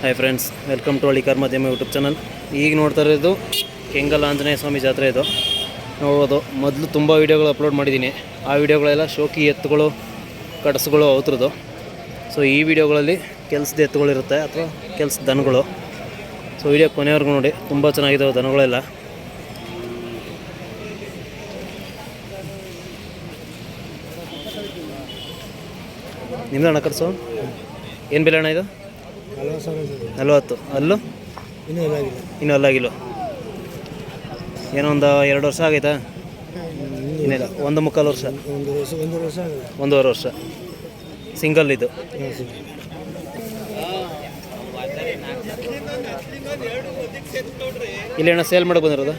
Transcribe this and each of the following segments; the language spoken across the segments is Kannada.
Hi friends welcome to Hallikar ಮಾಧ್ಯಮ ಯೂಟ್ಯೂಬ್ ಚಾನಲ್ ಈಗ ನೋಡ್ತಾ ಇರೋದು ಕೆಂಗಲ್ ಆಂಜನೇಯ ಸ್ವಾಮಿ ಜಾತ್ರೆ ಇದು. ನೋಡ್ಬೋದು, ಮೊದಲು ತುಂಬ ವೀಡಿಯೋಗಳು ಅಪ್ಲೋಡ್ ಮಾಡಿದ್ದೀನಿ. ಆ ವೀಡಿಯೋಗಳೆಲ್ಲ ಶೋಕಿ ಎತ್ತುಗಳು, ಕಡಸುಗಳು ಅವತ್ರದ್ದು ಸೊ ಈ ವಿಡಿಯೋಗಳಲ್ಲಿ ಕೆಲಸದ ಎತ್ತುಗಳಿರುತ್ತೆ ಅಥವಾ ಕೆಲಸದ ದನಗಳು. ಸೊ ವಿಡಿಯೋ ಕೊನೆವರೆಗೂ ನೋಡಿ, ತುಂಬ ಚೆನ್ನಾಗಿದ್ದಾವೆ ದನಗಳೆಲ್ಲ. ನಿಮ್ದು ಹಣ ಕರ್ಸು? ಏನು ಬೆಲೆ ಅಣ್ಣ ಇದು? ನಲ್ವತ್ತು ಅಲ್ಲೂ? ಇನ್ನೂ ಅಲ್ಲಾಗಿಲ್ಲ ಏನೋ ಒಂದು ಎರಡು ವರ್ಷ ಆಗೈತಾ? ಇನ್ನಿಲ್ಲ ಒಂದು ಮುಕ್ಕಾಲು ವರ್ಷ. ಒಂದೂವರೆ ವರ್ಷ ಸಿಂಗಲ್ ಇದು. ಇಲ್ಲೇನ ಸೇಲ್ ಮಾಡಕ್ಕೆ ಬಂದಿರೋದು?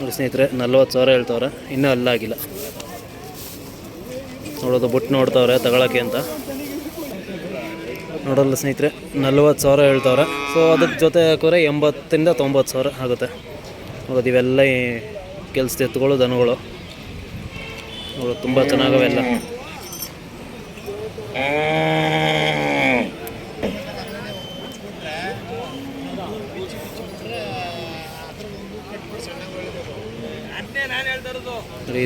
ನೋಡಿ ಸ್ನೇಹಿತರೆ ನಲ್ವತ್ತು ಸಾವಿರ ಹೇಳ್ತವ್ರೆ. ಇನ್ನೂ ಅಲ್ಲಾಗಿಲ್ಲ ನೋಡೋದು ಬುಟ್ಟು ನೋಡ್ತಾವ್ರೆ ತಗೊಳಕ್ಕೆ ಅಂತ. ನೋಡಲ್ಲ ಸ್ನೇಹಿತರೆ, ನಲ್ವತ್ತು ಸಾವಿರ ಹೇಳ್ತವ್ರೆ. ಸೊ ಅದಕ್ಕೆ ಜೊತೆ ಹಾಕೋರೆ ಎಂಬತ್ತರಿಂದ ತೊಂಬತ್ತು ಸಾವಿರ ಆಗುತ್ತೆ. ನೋಡೋದು ಇವೆಲ್ಲ ಕೆಲಸದ ಎತ್ತುಗಳು, ದನಗಳು. ನೋಡೋದು ತುಂಬ ಚೆನ್ನಾಗವೆಲ್ಲ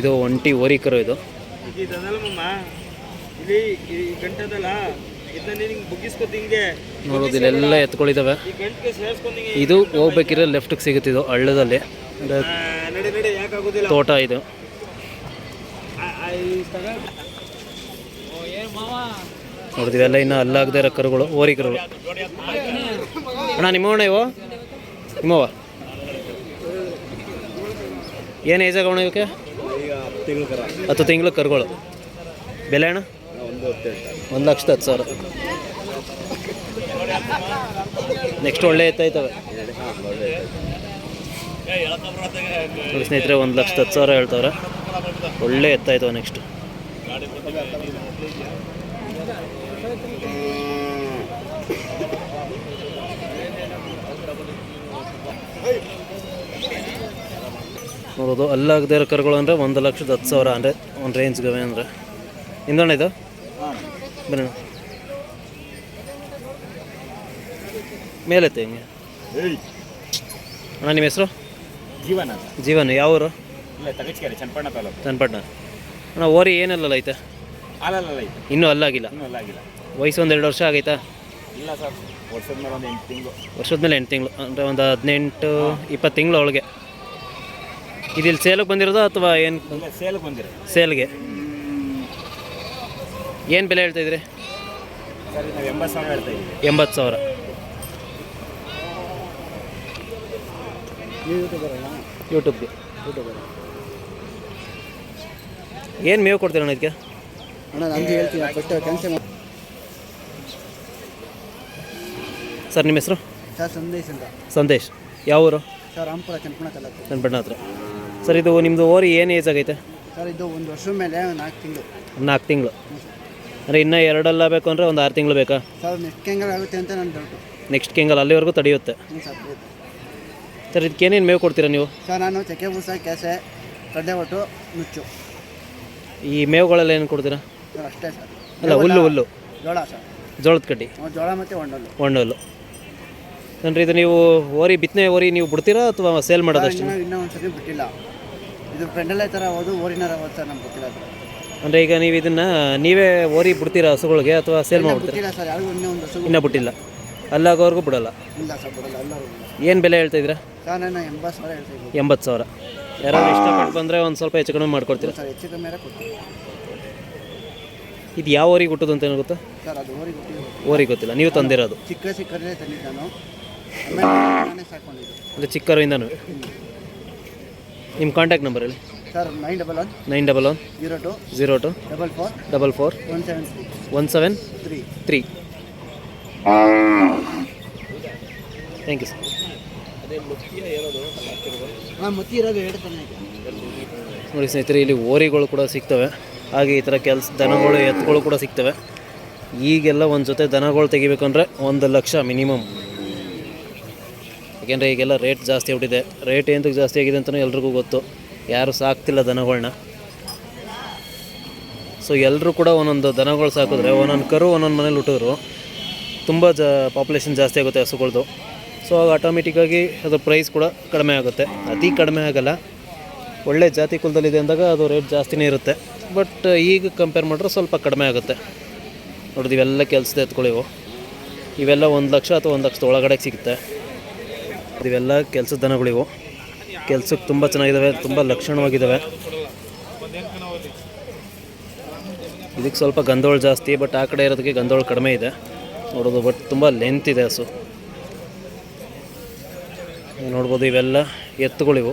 ಇದು ಒಂಟಿ ಓರಿಕರು ಇದು. ಗಂಟದಲ್ಲ. ನೋಡೋದು ಇಲ್ಲೆಲ್ಲ ಎತ್ಕೊಳ್ಳಿದ್ದಾವೆ ಹಿಂಗೆ ಇದು ಹೋಗ್ಬೇಕಿರೋ ಲೆಫ್ಟಿಗೆ ಸಿಗುತ್ತಿದ್ದು ಹಳ್ಳದಲ್ಲಿ. ತೋಟ ಇದು. ಆ, ಎಲ್ಲ ಇನ್ನೂ ಅಲ್ಲಾಗದೆ ಇರೋ ಕರುಗಳು ಓರಿ ಕರುಗಳು. ಅಣ್ಣ ನಿಮ್ಮವಣ್ಣ ಇವು? ನಿಮ್ಮವ ಏನು ಏಜ್ ಆಗೋಣ ಇವಕ್ಕೆ? ಹತ್ತು ತಿಂಗಳು ಕರುಗಳು. ಬೆಲೆ ಅಣ್ಣ? ಒಂದು ಲಕ್ಷದ ಹತ್ತು ಸಾವಿರ. ನೆಕ್ಸ್ಟ್ ಒಳ್ಳೆ ಎತ್ತಾಯ್ತವೆ ಸ್ನೇಹಿತರೆ, ಒಂದು ಲಕ್ಷದ ಹತ್ತು ಸಾವಿರ ಹೇಳ್ತವ್ರೆ. ಒಳ್ಳೆ ಎತ್ತಾಯ್ತವೆ ನೆಕ್ಸ್ಟ್ ನೋಡೋದು, ಅಲ್ಲಾಗದೇ ಇರೋ ಕರುಗಳು ಅಂದರೆ ಒಂದು ಲಕ್ಷದ ಹತ್ತು ಸಾವಿರ ಅಂದರೆ, ಒಂದು ರೇಂಜ್ಗವೆ ಅಂದರೆ. ಇಂದಣ್ಣ ಇದು? ಬರೋಣ ಮೇಲೆತ್ತೆ ಹಿಂಗೆ? ಅಣ್ಣ ನಿಮ್ಮ ಹೆಸರು? ಜೀವನ ಜೀವನ ಯಾವ ಊರು? ಇಲ್ಲ ತಗಚ್ಕೆರೆ ಚನ್ನಪಟ್ಟಣ ತಾಲೂಕು. ಚನ್ನಪಟ್ಟಣ. ಅಣ್ಣ ಓರಿ ಏನೆಲ್ಲ ಐತೆ? ಇಲ್ಲ. ಇನ್ನೂ ಅಲ್ಲಾಗಿಲ್ಲ? ಇನ್ನೂ ಅಲ್ಲ ಆಗಿಲ್ಲ ವಯಸ್ಸು ಒಂದು ಎರಡು ವರ್ಷ ಆಗೈತಾ? ಇಲ್ಲ ಸರ್ ವರ್ಷದ ಮೇಲೆ ಒಂದು ಎಂಟು ತಿಂಗಳು. ವರ್ಷದ ಮೇಲೆ ಎಂಟು ತಿಂಗಳು ಅಂದರೆ ಒಂದು ಹದಿನೆಂಟು ಇಪ್ಪತ್ತು ತಿಂಗಳು ಒಳಗೆ. ಇದಿಲ್ಲಿ ಸೇಲಿಗೆ ಬಂದಿರೋದು ಅಥವಾ ಏನು? ಸೇಲ್ಗೆ ಬಂದಿರಿ ಸೇಲ್ಗೆ? ಏನು ಬೆಲೆ ಹೇಳ್ತಾ ಇದ್ರಿ? ಎಂಬತ್ತು ಸಾವಿರ ಯೂಟ್ಯೂಬ್ಗೆ ಏನು ಮೇವು ಇದಕ್ಕೆ? ಅಣ್ಣ ಮಾಡಿ ಸರ್ ನಿಮ್ಮ ಹೆಸರು? ಸರ್ ಸಂದೇಶ್ ಅಂತ. ಸಂದೇಶ್. ಯಾವ ಊರು? ಸರ್ ರಾಮಪುರ ಚನ್ನಪಣ ತಾಲೂಕು. ಚನ್ನಪಟ್ಟಣ ಹತ್ರ. ಸರ್ ಇದು ನಿಮ್ಮದು ಓರಿ ಏನು ಏಜ್ ಆಗೈತೆ? ಸರ್ ಇದು ಒಂದು ವರ್ಷದ ಮೇಲೆ ನಾಲ್ಕು ತಿಂಗಳು. ನಾಲ್ಕು ತಿಂಗಳು. ಅಂದರೆ ಇನ್ನೂ ಎರಡೆಲ್ಲ ಬೇಕು ಅಂದರೆ ಒಂದು ಆರು ತಿಂಗಳು ಬೇಕಾ? ಸರ್ ನೆಕ್ಸ್ಟ್ ಕೆಂಗಲ್ ಆಗುತ್ತೆ ಅಂತ ನನ್ನ ಡೌಟು ನೆಕ್ಸ್ಟ್ ಕೆಂಗಲ್ ಅಲ್ಲಿವರೆಗೂ ತಡೆಯುತ್ತೆ. ಹ್ಞೂ ಸರ್ ಹೌದು. ಸರ್ ಇದಕ್ಕೆ ಏನೇನು ಮೇವು ಕೊಡ್ತೀರಾ ನೀವು? ಸರ್ ನಾನು ಚಕ್ಕೆ ಬೂಸ ಕೆಸೆ ಕಡ್ಡೆ ಒಟ್ಟು ನುಚ್ಚು. ಈ ಮೇವುಗಳೆಲ್ಲ ಏನು ಕೊಡ್ತೀರಾ? ಸರ್ ಅಷ್ಟೇ ಸರ್. ಅಲ್ಲ ಹುಲ್ಲು ಹುಲ್ಲು. ಜೋಳ ಸರ್. ಜೋಳದ ಕಡ್ಡಿ. ಹ್ಞೂ, ಜೋಳ ಮತ್ತು ಒಂಡಲ್ಲು ಒಂಡಲ್ಲು ಅಂದರೆ ಇದು ನೀವು ಓರಿ ಬಿತ್ತನೆ ಓರಿ ನೀವು ಬಿಡ್ತೀರಾ ಅಥವಾ ಸೇಲ್ ಮಾಡೋದಷ್ಟು? ಇನ್ನೂ ಇನ್ನೂ ಒಂದು ಸತಿ ಬಿಟ್ಟಿಲ್ಲ. ಇದು ಫ್ರೆಂಡಲ್ಲೇ ಥರ ಹೋದು ಓರಿನಾರ ಓದ್ ಸರ್ ನಮ್ಗೆ ಗೊತ್ತಿಲ್ಲ ಅದು. ಅಂದರೆ ಈಗ ನೀವು ಇದನ್ನ ನೀವೇ ಓರಿ ಬಿಡ್ತೀರಾ ಹಸುಗಳಿಗೆ ಅಥವಾ ಸೇಲ್ ಮಾಡ್ಬಿಡ್ತೀರಾ? ಇನ್ನ ಸರ್ ಯಾರಿಗೂ ಇನ್ನೂ ಒಂದು ಹಸು ಇನ್ನೂ ಬಿಟ್ಟಿಲ್ಲ. ಅಲ್ಲಾಗೋವರೆಗೂ ಬಿಡಲ್ಲ. ಇಲ್ಲ ಸರ್ ಬಿಡಲ್ಲ ಎಲ್ಲರೂ ಏನು ಬೆಲೆ ಹೇಳ್ತಾ ಇದ್ದೀರಾ? ಸರ್ ನಾನು ಎಂಬತ್ತು ಸಾವಿರ ಯಾರು ಇದ್ದೀನಿ. ಎಂಬತ್ತು ಸಾವಿರ. ಯಾರಾದ್ರು ಇಷ್ಟಪಟ್ಟು ಬಂದರೆ ಒಂದು ಸ್ವಲ್ಪ ಹೆಚ್ಚು ಕಡಿಮೆ ಮಾಡ್ಕೊಡ್ತೀರಾ? ಸರ್ ಕೊಡ್ತೀನಿ. ಇದು ಯಾವ ಓರಿ ಹುಟ್ಟೋದು ಅಂತ ಏನು ಗೊತ್ತಾ? ಸರ್ ಅದು ಓರಿ ಕೊಟ್ಟಿದ್ದು ಗೊತ್ತಿಲ್ಲ. ನೀವು ತಂದಿರೋದು. ಚಿಕ್ಕ ಚಿಕ್ಕರಲ್ಲೇ ತಂದಿದ್ದ ನಾನು. ಆಮೇಲೆ ನಾನೇ ಸಾಕೊಂಡಿದ್ದು. ಅಂದರೆ ಚಿಕ್ಕವರಿಂದನೂ. ನಿಮ್ಮ ಕಾಂಟ್ಯಾಕ್ಟ್ ನಂಬರ್ ಹೇಳಿ. Sir nine double one nine double one zero two zero two double four double four one seven three one seven three three thank you sir ಹಾಂ ಮತ್ತಿ ಇರೋದು ಹೇಳ್ತಾನೆ ನೋಡಿ ಸ್ನೇಹಿತರೆ ಇಲ್ಲಿ ಓರಿಗಳು ಕೂಡ ಸಿಗ್ತವೆ. ಹಾಗೆ ಈ ಥರ ಕೆಲಸ ದನಗಳು ಎತ್ತುಗಳು ಕೂಡ ಸಿಗ್ತವೆ. ಈಗೆಲ್ಲ ಒಂದು ಜೊತೆ ದನಗಳು ತೆಗಿಬೇಕಂದ್ರೆ ಒಂದು ಲಕ್ಷ ಮಿನಿಮಮ್. ಯಾಕೆಂದರೆ ಈಗೆಲ್ಲ ರೇಟ್ ಜಾಸ್ತಿ ಆಗ್ಬಿಟ್ಟಿದೆ. ರೇಟ್ ಎಂತಕ್ಕೆ ಜಾಸ್ತಿ ಆಗಿದೆ ಅಂತಲೂ ಎಲ್ರಿಗೂ ಗೊತ್ತು. ಯಾರು ಸಾಕ್ತಿಲ್ಲ ದನಗಳನ್ನ ಸೊ ಎಲ್ಲರೂ ಕೂಡ ಒಂದೊಂದು ದನಗಳು ಸಾಕಿದ್ರೆ, ಒಂದೊಂದು ಕರು ಒಂದೊಂದು ಮನೇಲಿ ಹುಟ್ಟಿದ್ರು. ತುಂಬ ಜ ಪಾಪ್ಯುಲೇಷನ್ ಜಾಸ್ತಿ ಆಗುತ್ತೆ ಹಸುಗಳ್ದು. ಸೊ ಆಗ ಆಟೋಮೆಟಿಕ್ಕಾಗಿ ಅದರ ಪ್ರೈಸ್ ಕೂಡ ಕಡಿಮೆ ಆಗುತ್ತೆ. ಅತಿ ಕಡಿಮೆ ಆಗಲ್ಲ. ಒಳ್ಳೆ ಜಾತಿ ಕುಲದಲ್ಲಿದೆ ಅಂದಾಗ ಅದು ರೇಟ್ ಜಾಸ್ತಿನೇ ಇರುತ್ತೆ. ಬಟ್ ಈಗ ಕಂಪೇರ್ ಮಾಡಿದ್ರೆ ಸ್ವಲ್ಪ ಕಡಿಮೆ ಆಗುತ್ತೆ. ನೋಡಿದ್ವಿ, ಇವೆಲ್ಲ ಕೆಲಸದ ಎತ್ಕೊಳ್ಳಿವು ಇವೆಲ್ಲ ಒಂದು ಲಕ್ಷ ಅಥವಾ ಒಂದು ಲಕ್ಷದ ಒಳಗಡೆ ಸಿಗುತ್ತೆ. ಇವೆಲ್ಲ ಕೆಲಸದ ದನಗಳಿವು. ಕೆಲಸಕ್ಕೆ ತುಂಬ ಚೆನ್ನಾಗಿದ್ದಾವೆ ತುಂಬ ಲಕ್ಷಣವಾಗಿದ್ದಾವೆ ಇದಕ್ಕೆ ಸ್ವಲ್ಪ ಗಂಧೋಳು ಜಾಸ್ತಿ ಬಟ್ ಆ ಕಡೆ ಇರೋದಕ್ಕೆ ಗಂಧೋಳು ಕಡಿಮೆ ಇದೆ. ನೋಡೋದು ಬಟ್ ತುಂಬ ಲೆಂತ್ ಇದೆ ಹಸು. ನೋಡ್ಬೋದು ಇವೆಲ್ಲ ಎತ್ತುಗಳಿವು.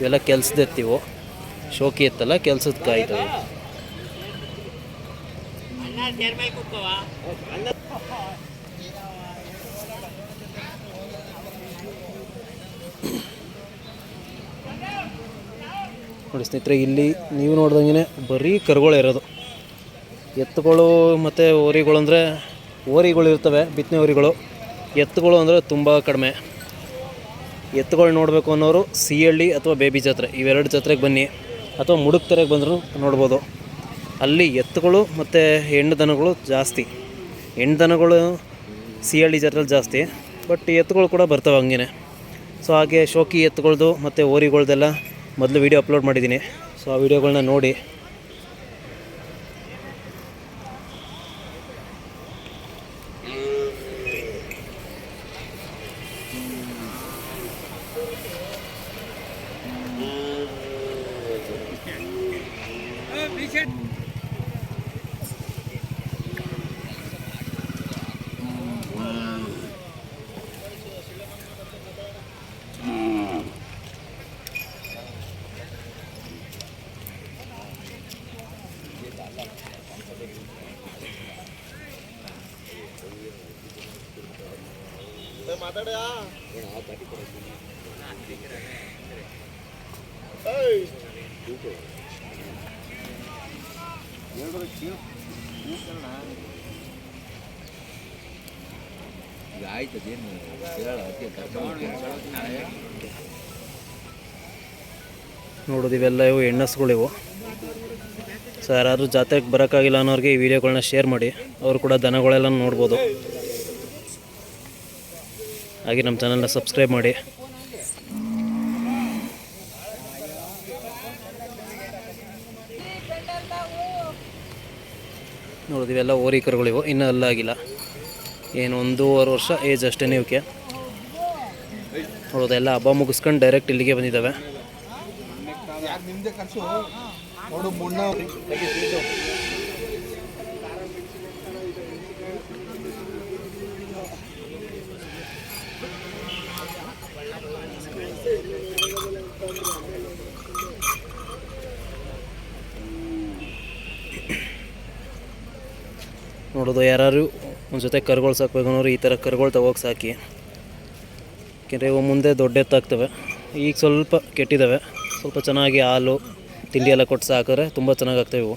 ಇವೆಲ್ಲ ಕೆಲ್ಸದ ಎತ್ತಿವು. ಶೋಕಿ ಎತ್ತಲ್ಲ, ಕೆಲ್ಸದ ಕಾಯ್ತವೆ. ನೋಡಿ ಸ್ನೇಹಿತರೆ, ಇಲ್ಲಿ ನೀವು ನೋಡ್ದಂಗೆ ಬರೀ ಕರುಗಳು ಇರೋದು. ಎತ್ತುಗಳು ಮತ್ತು ಓರಿಗಳು ಅಂದರೆ ಓರಿಗಳು ಇರ್ತವೆ, ಬಿತ್ತನೆ ಓರಿಗಳು ಎತ್ತುಗಳು ಅಂದರೆ ತುಂಬ ಕಡಿಮೆ. ಎತ್ತುಗಳು ನೋಡಬೇಕು ಅನ್ನೋರು ಸಿಹಳ್ಳಿ ಅಥವಾ ಬೇಬಿ ಜಾತ್ರೆ, ಇವೆರಡು ಜಾತ್ರೆಗೆ ಬನ್ನಿ. ಅಥವಾ ಮುಡುಕ್ತೆರೆಗೆ ಬಂದರೂ ನೋಡ್ಬೋದು. ಅಲ್ಲಿ ಎತ್ತುಗಳು ಮತ್ತು ಹೆಣ್ಣು ದನಗಳು ಜಾಸ್ತಿ. ಹೆಣ್ಣು ದನಗಳು ಸಿಹಳ್ಳಿ ಜಾತ್ರೆಲಿ ಜಾಸ್ತಿ ಬಟ್ ಎತ್ತುಗಳು ಕೂಡ ಬರ್ತವೆ ಹಂಗೇ ಸೊ ಹಾಗೆ ಶೋಕಿ ಎತ್ತುಗಳ್ದು ಮತ್ತು ಓರಿಗಳ್ದೆಲ್ಲ ಮೊದಲು ವೀಡಿಯೋ ಅಪ್ಲೋಡ್ ಮಾಡಿದ್ದೀನಿ. ಸೊ ಆ ವೀಡಿಯೋಗಳನ್ನ ನೋಡಿ. ನೋಡೋದು ಇವೆಲ್ಲ ಇವು ಹೆಣ್ಣಸ್ಗಳಿವು ಸರ್, ಯಾರಾದರೂ ಜಾತ್ರೆಗೆ ಬರೋಕ್ಕಾಗಿಲ್ಲ ಅನ್ನೋರಿಗೆ ಈ ವಿಡಿಯೋಗಳನ್ನ ಶೇರ್ ಮಾಡಿ. ಅವರು ಕೂಡ ದನಗಳೆಲ್ಲ ನೋಡ್ಬೋದು. ಹಾಗೆ ನಮ್ಮ ಚಾನಲ್ನ ಸಬ್ಸ್ಕ್ರೈಬ್ ಮಾಡಿ. ನೋಡೋದು ಇವೆಲ್ಲ ಓರಿ ಇನ್ನೂ ಅಲ್ಲಾಗಿಲ್ಲ. ಏನು, ಒಂದೂವರೆ ವರ್ಷ ಏಜ್ ಅಷ್ಟೇ ಇವಕ್ಕೆ ನೋಡೋದು ಎಲ್ಲ ಹಬ್ಬ ಮುಗಿಸ್ಕೊಂಡು ಡೈರೆಕ್ಟ್ ಇಲ್ಲಿಗೆ ಬಂದಿದ್ದಾವೆ. ನೋಡೋದು ಯಾರು ಒಂದು ಜೊತೆ ಕರುಗಳು ಸಾಕ್ಬೇಕು ಅನ್ನೋರು ಈ ಥರ ಕರುಗಳು ತಗೋಗಿ ಸಾಕಿ. ಯಾಕೆಂದರೆ ಇವು ಮುಂದೆ ದೊಡ್ಡ ಎತ್ತಾಗ್ತವೆ ಈಗ ಸ್ವಲ್ಪ ಕೆಟ್ಟಿದ್ದಾವೆ ಸ್ವಲ್ಪ ಚೆನ್ನಾಗಿ ಹಾಲು, ತಿಂಡಿ ಎಲ್ಲ ಕೊಟ್ಟು ಸಾಕಿದ್ರೆ ತುಂಬ ಚೆನ್ನಾಗಾಗ್ತವೆ ಇವು.